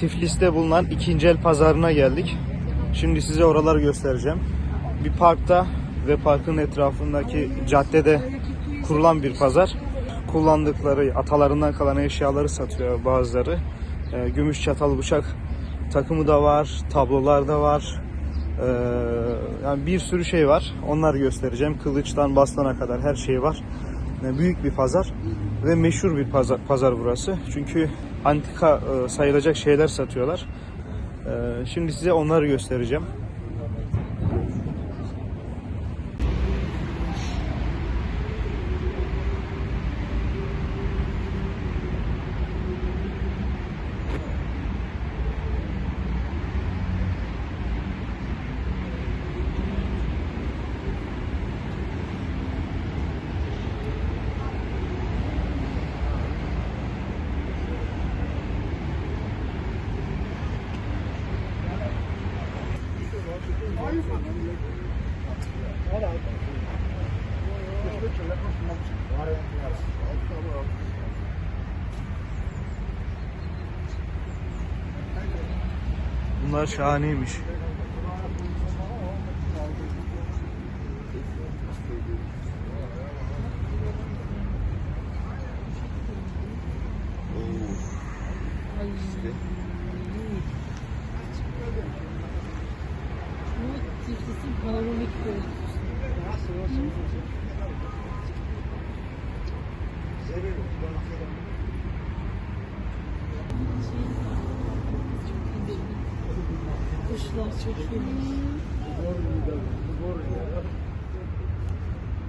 Tiflis'te bulunan ikinci el pazarına geldik. Şimdi size oraları göstereceğim. Bir parkta ve parkın etrafındaki caddede kurulan bir pazar. Kullandıkları atalarından kalan eşyaları satıyor bazıları. Ee, gümüş çatal bıçak takımı da var, tablolar da var. Ee, yani bir sürü şey var. Onları göstereceğim. Kılıçtan bastona kadar her şey var. Yani büyük bir pazar ve meşhur bir pazar, pazar burası. Çünkü antika e, sayılacak şeyler satıyorlar. Ee, şimdi size onları göstereceğim. Bunlar şahaneymiş. Panoramik görüntüsü. Kuşlar çok iyi.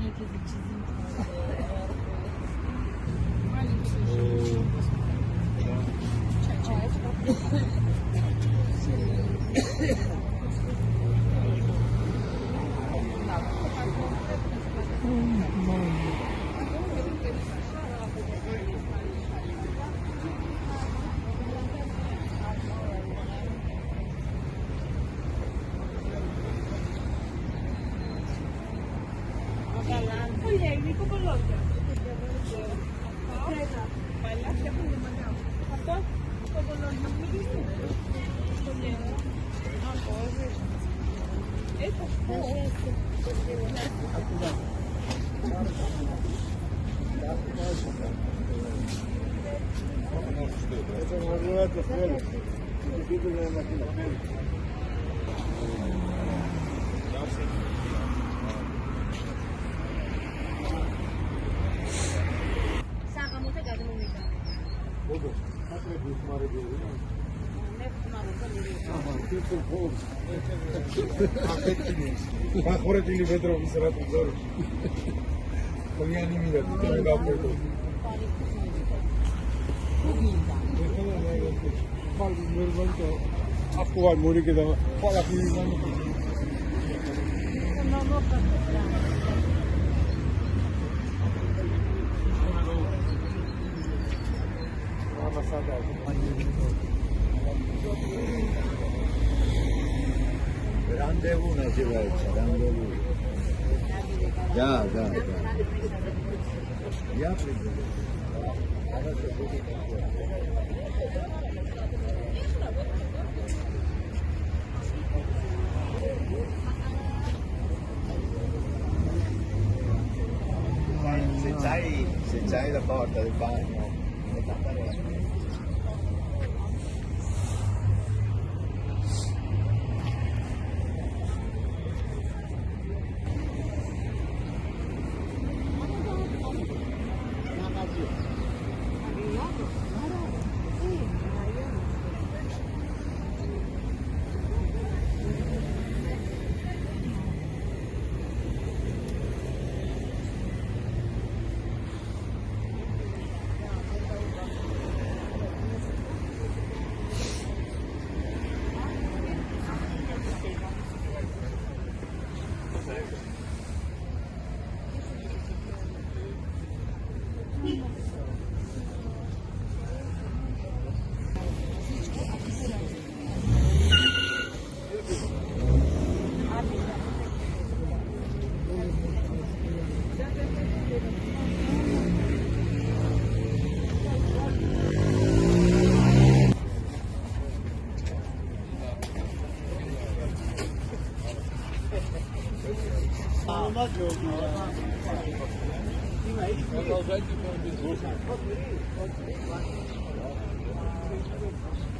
Herkesin çizim Это что? Это называется феликс. Удивительная машина феликс. perfectiniz. Ben Muri Thank you. Randevu nasip etsin. Randevu. Ya, ya, ya. Yap. Se c'hai, se la porta del. Thank eh? you.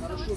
Хорошо.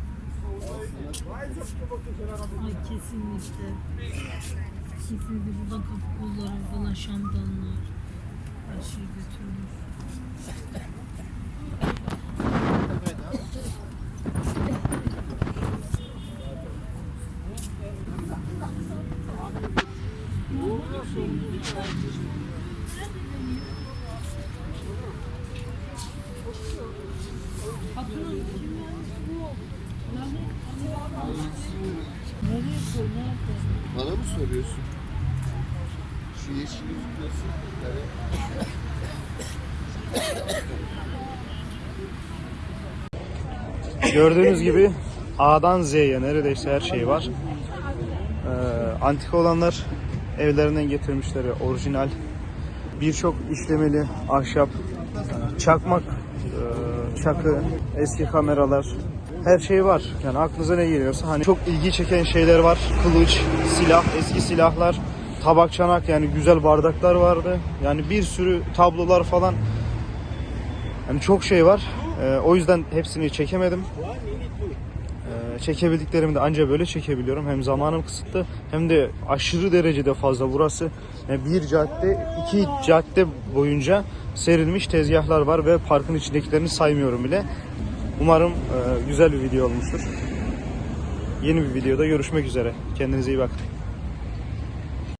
Ay kesinlikle. Kesinlikle buradan kapı kolları falan şamdanlar. Her şey götürülür. Bana mı soruyorsun? Şu yeşil nasıl? Evet. Gördüğünüz gibi A'dan Z'ye neredeyse her şey var. Ee, antik olanlar evlerinden getirmişleri orijinal. Birçok işlemeli ahşap, çakmak, e, çakı, eski kameralar, her şey var. Yani aklınıza ne geliyorsa hani çok ilgi çeken şeyler var. Kılıç, silah, eski silahlar, tabak çanak yani güzel bardaklar vardı. Yani bir sürü tablolar falan. Yani çok şey var. Ee, o yüzden hepsini çekemedim. Ee, çekebildiklerimi de anca böyle çekebiliyorum. Hem zamanım kısıtlı hem de aşırı derecede fazla burası. Yani bir cadde, iki cadde boyunca serilmiş tezgahlar var ve parkın içindekilerini saymıyorum bile. Umarım e, güzel bir video olmuştur. Yeni bir videoda görüşmek üzere. Kendinize iyi bakın.